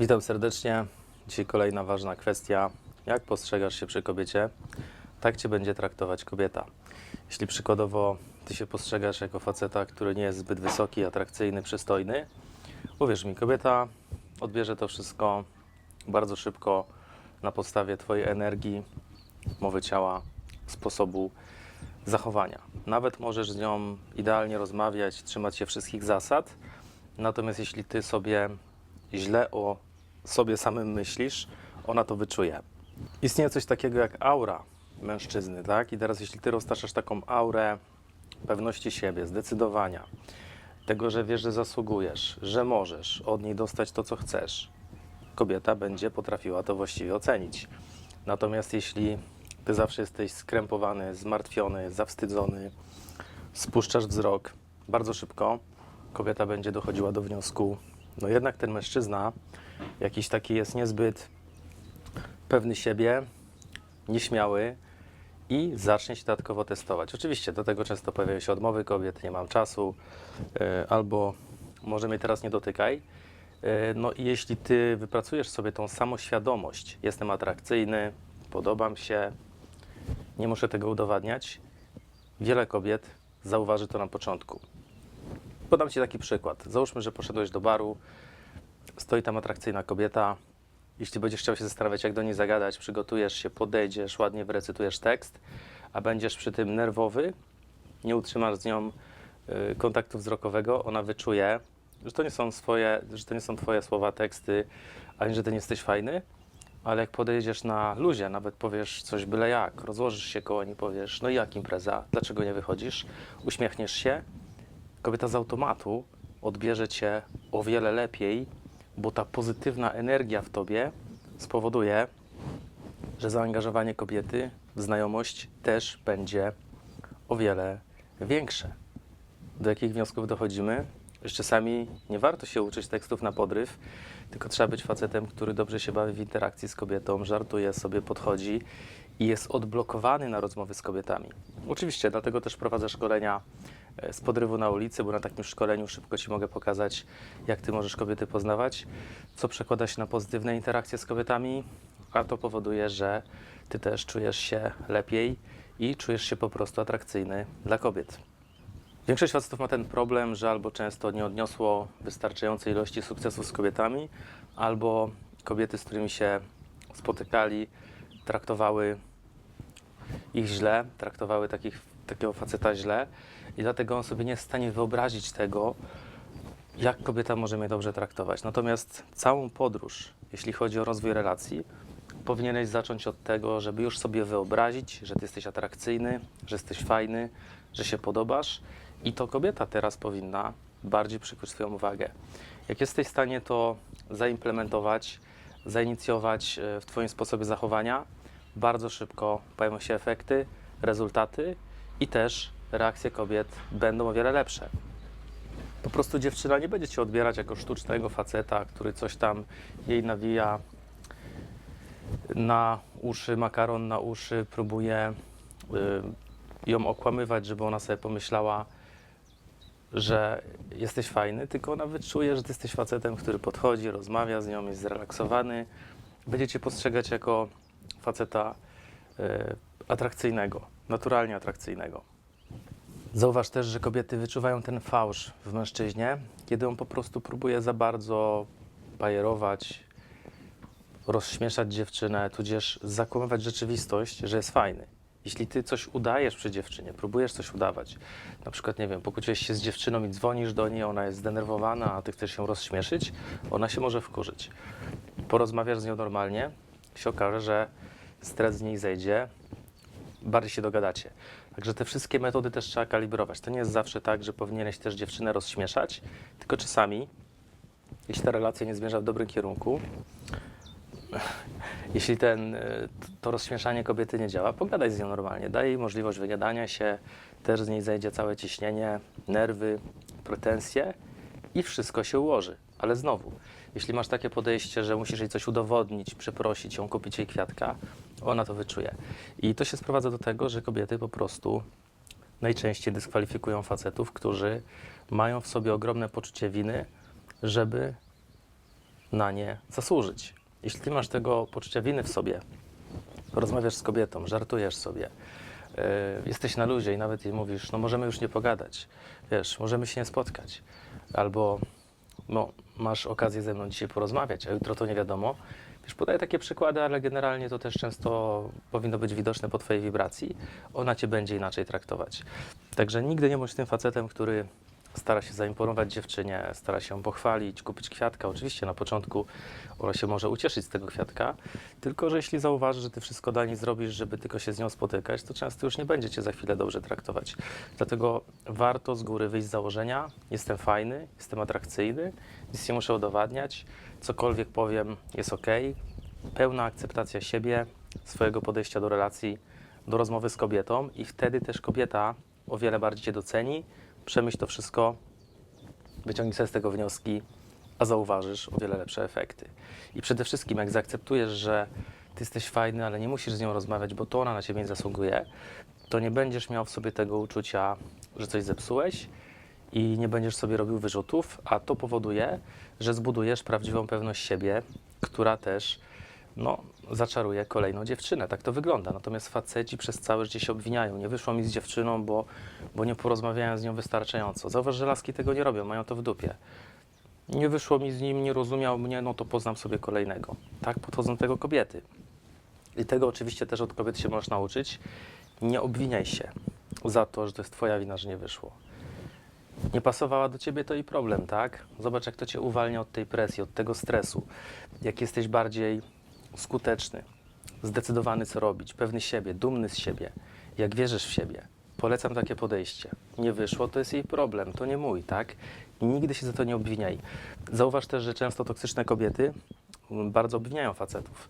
Witam serdecznie. Dzisiaj kolejna ważna kwestia. Jak postrzegasz się przy kobiecie, tak cię będzie traktować kobieta. Jeśli przykładowo ty się postrzegasz jako faceta, który nie jest zbyt wysoki, atrakcyjny, przystojny, uwierz mi, kobieta odbierze to wszystko bardzo szybko na podstawie twojej energii, mowy ciała, sposobu zachowania. Nawet możesz z nią idealnie rozmawiać, trzymać się wszystkich zasad, natomiast jeśli ty sobie źle o sobie samym myślisz, ona to wyczuje. Istnieje coś takiego jak aura mężczyzny, tak? I teraz jeśli ty roztaczasz taką aurę pewności siebie, zdecydowania, tego, że wiesz, że zasługujesz, że możesz od niej dostać to, co chcesz, kobieta będzie potrafiła to właściwie ocenić. Natomiast jeśli ty zawsze jesteś skrępowany, zmartwiony, zawstydzony, spuszczasz wzrok, bardzo szybko kobieta będzie dochodziła do wniosku, no jednak ten mężczyzna jakiś taki jest niezbyt pewny siebie, nieśmiały i zacznie się dodatkowo testować. Oczywiście do tego często pojawiają się odmowy kobiet, nie mam czasu, e, albo może mnie teraz nie dotykaj. E, No i jeśli ty wypracujesz sobie tą samoświadomość, jestem atrakcyjny, podobam się, nie muszę tego udowadniać, wiele kobiet zauważy to na początku. Podam Ci taki przykład. Załóżmy, że poszedłeś do baru, stoi tam atrakcyjna kobieta. Jeśli będziesz chciał się zastanawiać, jak do niej zagadać, przygotujesz się, podejdziesz, ładnie wyrecytujesz tekst, a będziesz przy tym nerwowy, nie utrzymasz z nią y, kontaktu wzrokowego, ona wyczuje, że to nie są swoje, że to nie są twoje słowa, teksty, ani że ty nie jesteś fajny, ale jak podejdziesz na luzie, nawet powiesz coś byle jak, rozłożysz się koło niej, powiesz, no i jak impreza, dlaczego nie wychodzisz, uśmiechniesz się, kobieta z automatu odbierze cię o wiele lepiej, bo ta pozytywna energia w tobie spowoduje, że zaangażowanie kobiety w znajomość też będzie o wiele większe. Do jakich wniosków dochodzimy? Że czasami nie warto się uczyć tekstów na podryw, tylko trzeba być facetem, który dobrze się bawi w interakcji z kobietą, żartuje sobie, podchodzi i jest odblokowany na rozmowy z kobietami. Oczywiście, dlatego też prowadzę szkolenia z podrywu na ulicy, bo na takim szkoleniu szybko Ci mogę pokazać, jak Ty możesz kobiety poznawać, co przekłada się na pozytywne interakcje z kobietami, a to powoduje, że Ty też czujesz się lepiej i czujesz się po prostu atrakcyjny dla kobiet. Większość facetów ma ten problem, że albo często nie odniosło wystarczającej ilości sukcesów z kobietami, albo kobiety, z którymi się spotykali, traktowały ich źle, traktowały takich, takiego faceta źle i dlatego on sobie nie jest w stanie wyobrazić tego, jak kobieta może mnie dobrze traktować. Natomiast całą podróż, jeśli chodzi o rozwój relacji, powinieneś zacząć od tego, żeby już sobie wyobrazić, że ty jesteś atrakcyjny, że jesteś fajny, że się podobasz i to kobieta teraz powinna bardziej przykuć swoją uwagę. Jak jesteś w stanie to zaimplementować, zainicjować e, w Twoim sposobie zachowania, bardzo szybko pojawią się efekty, rezultaty i też reakcje kobiet będą o wiele lepsze. Po prostu dziewczyna nie będzie Cię odbierać jako sztucznego faceta, który coś tam jej nawija na uszy, makaron na uszy, próbuje y, ją okłamywać, żeby ona sobie pomyślała, że jesteś fajny, tylko ona wyczuje, że ty jesteś facetem, który podchodzi, rozmawia z nią, jest zrelaksowany, będzie cię postrzegać jako faceta y, atrakcyjnego, naturalnie atrakcyjnego. Zauważ też, że kobiety wyczuwają ten fałsz w mężczyźnie, kiedy on po prostu próbuje za bardzo bajerować, rozśmieszać dziewczynę, tudzież zakłamywać rzeczywistość, że jest fajny. Jeśli ty coś udajesz przy dziewczynie, próbujesz coś udawać, na przykład, nie wiem, pokłóciłeś się z dziewczyną i dzwonisz do niej, ona jest zdenerwowana, a ty chcesz ją rozśmieszyć, ona się może wkurzyć. Porozmawiasz z nią normalnie, się okaże, że stres z niej zejdzie, bardziej się dogadacie. Także te wszystkie metody też trzeba kalibrować. To nie jest zawsze tak, że powinieneś też dziewczynę rozśmieszać, tylko czasami, jeśli ta relacja nie zmierza w dobrym kierunku, jeśli ten, y, to rozśmieszanie kobiety nie działa, pogadaj z nią normalnie. Daj jej możliwość wygadania się, też z niej zejdzie całe ciśnienie, nerwy, pretensje i wszystko się ułoży. Ale znowu, jeśli masz takie podejście, że musisz jej coś udowodnić, przeprosić ją, kupić jej kwiatka, ona to wyczuje. I to się sprowadza do tego, że kobiety po prostu najczęściej dyskwalifikują facetów, którzy mają w sobie ogromne poczucie winy, żeby na nie zasłużyć. Jeśli ty masz tego poczucia winy w sobie, rozmawiasz z kobietą, żartujesz sobie, yy, jesteś na luzie i nawet jej mówisz, no możemy już nie pogadać, wiesz, możemy się nie spotkać, albo no, masz okazję ze mną dzisiaj porozmawiać, a jutro to nie wiadomo. Wiesz, podaję takie przykłady, ale generalnie to też często powinno być widoczne po twojej wibracji. Ona cię będzie inaczej traktować. Także nigdy nie bądź tym facetem, który stara się zaimponować dziewczynie, stara się ją pochwalić, kupić kwiatka. Oczywiście na początku ona się może ucieszyć z tego kwiatka, tylko że jeśli zauważy, że ty wszystko dla niej zrobisz, żeby tylko się z nią spotykać, to często już nie będzie cię za chwilę dobrze traktować. Dlatego warto z góry wyjść z założenia, jestem fajny, jestem atrakcyjny, nic nie muszę udowadniać, cokolwiek powiem jest ok, pełna akceptacja siebie, swojego podejścia do relacji, do rozmowy z kobietą i wtedy też kobieta o wiele bardziej cię doceni, przemyśl to wszystko, wyciągnij sobie z tego wnioski, a zauważysz o wiele lepsze efekty. I przede wszystkim, jak zaakceptujesz, że ty jesteś fajny, ale nie musisz z nią rozmawiać, bo to ona na ciebie nie zasługuje, to nie będziesz miał w sobie tego uczucia, że coś zepsułeś i nie będziesz sobie robił wyrzutów, a to powoduje, że zbudujesz prawdziwą pewność siebie, która też no, zaczaruje kolejną dziewczynę. Tak to wygląda. Natomiast faceci przez całe życie się obwiniają. Nie wyszło mi z dziewczyną, bo, bo nie porozmawiałem z nią wystarczająco. Zauważ, że laski tego nie robią, mają to w dupie. Nie wyszło mi z nim, nie rozumiał mnie, no to poznam sobie kolejnego. Tak podchodzą do tego kobiety. I tego oczywiście też od kobiet się możesz nauczyć. Nie obwiniaj się za to, że to jest twoja wina, że nie wyszło. Nie pasowała do ciebie, to i problem, tak? Zobacz, jak to cię uwalnia od tej presji, od tego stresu. Jak jesteś bardziej skuteczny, zdecydowany, co robić, pewny siebie, dumny z siebie, jak wierzysz w siebie. Polecam takie podejście. Nie wyszło, to jest jej problem, to nie mój, tak? Nigdy się za to nie obwiniaj. Zauważ też, że często toksyczne kobiety bardzo obwiniają facetów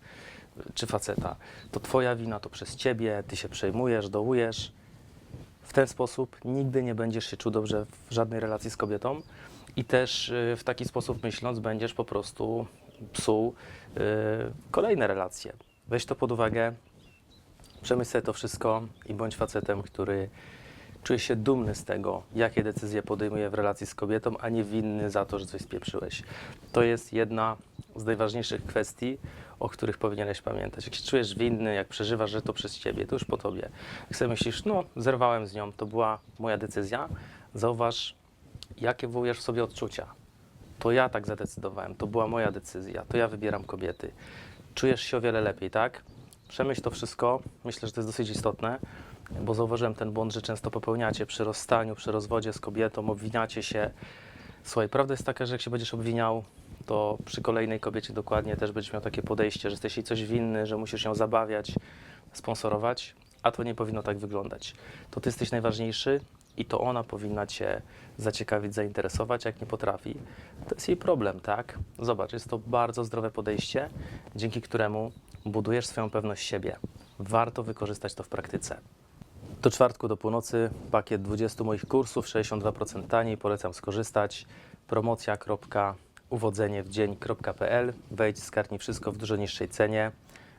czy faceta. To twoja wina, to przez ciebie, ty się przejmujesz, dołujesz. W ten sposób nigdy nie będziesz się czuł dobrze w żadnej relacji z kobietą i też y, w taki sposób myśląc będziesz po prostu psuł kolejne relacje. Weź to pod uwagę, przemyśl sobie to wszystko i bądź facetem, który czuje się dumny z tego, jakie decyzje podejmuje w relacji z kobietą, a nie winny za to, że coś spieprzyłeś. To jest jedna z najważniejszych kwestii, o których powinieneś pamiętać. Jak się czujesz winny, jak przeżywasz, że to przez ciebie, to już po tobie. Jak sobie myślisz, no, zerwałem z nią, to była moja decyzja, zauważ, jakie wywołujesz w sobie odczucia. To ja tak zadecydowałem, to była moja decyzja, to ja wybieram kobiety. Czujesz się o wiele lepiej, tak? Przemyśl to wszystko, myślę, że to jest dosyć istotne, bo zauważyłem ten błąd, że często popełniacie przy rozstaniu, przy rozwodzie z kobietą, obwiniacie się. Słuchaj, prawda jest taka, że jak się będziesz obwiniał, to przy kolejnej kobiecie dokładnie też będziesz miał takie podejście, że jesteś jej coś winny, że musisz ją zabawiać, sponsorować, a to nie powinno tak wyglądać. To ty jesteś najważniejszy i to ona powinna cię zaciekawić, zainteresować, jak nie potrafi. To jest jej problem, tak? Zobacz, jest to bardzo zdrowe podejście, dzięki któremu budujesz swoją pewność siebie. Warto wykorzystać to w praktyce. Do czwartku do północy pakiet 20 moich kursów, 62% taniej, polecam skorzystać. Promocja.uwodzeniewdzień.pl Wejdź, skarnij wszystko w dużo niższej cenie.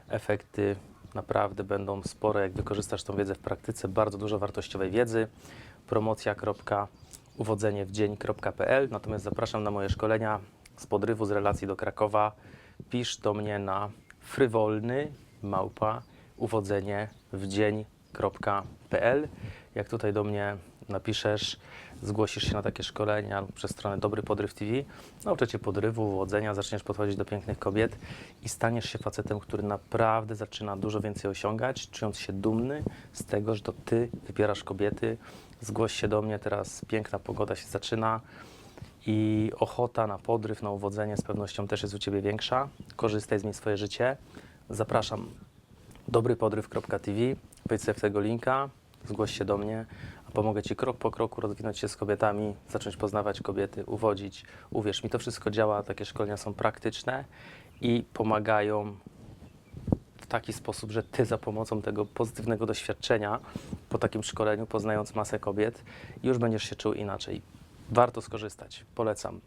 Efekty naprawdę będą spore, jak wykorzystasz tą wiedzę w praktyce. Bardzo dużo wartościowej wiedzy. Promocja.uwodzeniewdzień.pl Natomiast zapraszam na moje szkolenia z podrywu, z relacji do Krakowa. Pisz do mnie na frywolny małpa uwodzenie w dzień.pl. Jak tutaj do mnie napiszesz, zgłosisz się na takie szkolenia przez stronę Dobry Podryw TV, nauczę Cię podrywu, uwodzenia, zaczniesz podchodzić do pięknych kobiet i staniesz się facetem, który naprawdę zaczyna dużo więcej osiągać, czując się dumny z tego, że to Ty wybierasz kobiety. Zgłoś się do mnie, teraz piękna pogoda się zaczyna i ochota na podryw, na uwodzenie z pewnością też jest u Ciebie większa. Korzystaj, zmień swoje życie. Zapraszam dobrypodryw.tv, wejdź sobie w tego linka, zgłoś się do mnie, a pomogę Ci krok po kroku rozwinąć się z kobietami, zacząć poznawać kobiety, uwodzić. Uwierz mi, to wszystko działa, takie szkolenia są praktyczne i pomagają w taki sposób, że Ty za pomocą tego pozytywnego doświadczenia po takim szkoleniu, poznając masę kobiet, już będziesz się czuł inaczej. Warto skorzystać. Polecam.